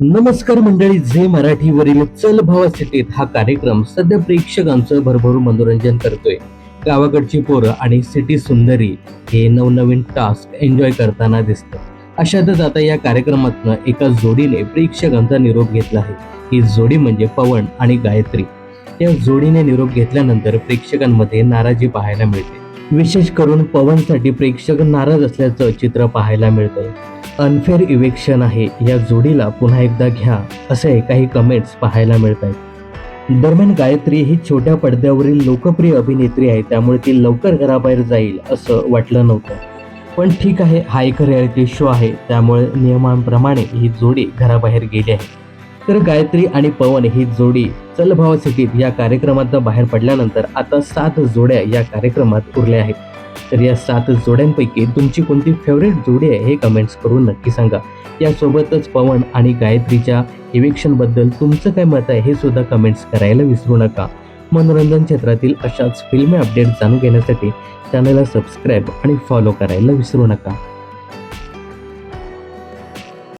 नमस्कार मंडळी झे मराठीवरील चल भावा सिटीत हा कार्यक्रम सध्या प्रेक्षकांचं भरभरून मनोरंजन करतोय. गावाकडची पोरं आणि सिटी सुंदरी हे नवनवीन टास्क एन्जॉय करताना दिसतं अशातच आता या कार्यक्रमातनं एका जोडीने प्रेक्षकांचा निरोप घेतला आहे. ही जोडी म्हणजे पवन आणि गायत्री. या जोडीने निरोप घेतल्यानंतर प्रेक्षकांमध्ये नाराजी पाहायला मिळते. विशेष करून पवनसाठी प्रेक्षक नाराज असल्याचं चित्र पाहायला मिळतंय. अनफेअर इवेक्शन आहे. या जोडीला पुन्हा एकदा घ्या असे काही कमेंट्स पाहायला मिळत आहेत दरम्यान गायत्री ही छोट्या पडद्यावरील लोकप्रिय अभिनेत्री आहे. त्यामुळे ती लवकर घराबाहेर जाईल असं वाटलं नव्हतं. पण ठीक आहे हा एक रियालिटी शो आहे. त्यामुळे नियमांप्रमाणे ही जोडी घराबाहेर गेली आहे. तर गायत्री आणि पवन ही जोडी चलभाव सिटीत या कार्यक्रमात बाहेर पडल्यानंतर आता सात जोड्या या कार्यक्रमात उरल्या आहेत. तर या सात जोड्यांपैकी तुमची कोणती फेवरेट जोडी आहे हे कमेंट्स करून नक्की सांगा. यासोबतच पवन आणि गायत्रीच्या इविक्शनबद्दल तुमचं काय मत आहे हे सुद्धा कमेंट्स करायला विसरू नका. मनोरंजन क्षेत्रातील अशाच फिल्मी अपडेट जाणून घेण्यासाठी चॅनलला सबस्क्राईब आणि फॉलो करायला विसरू नका.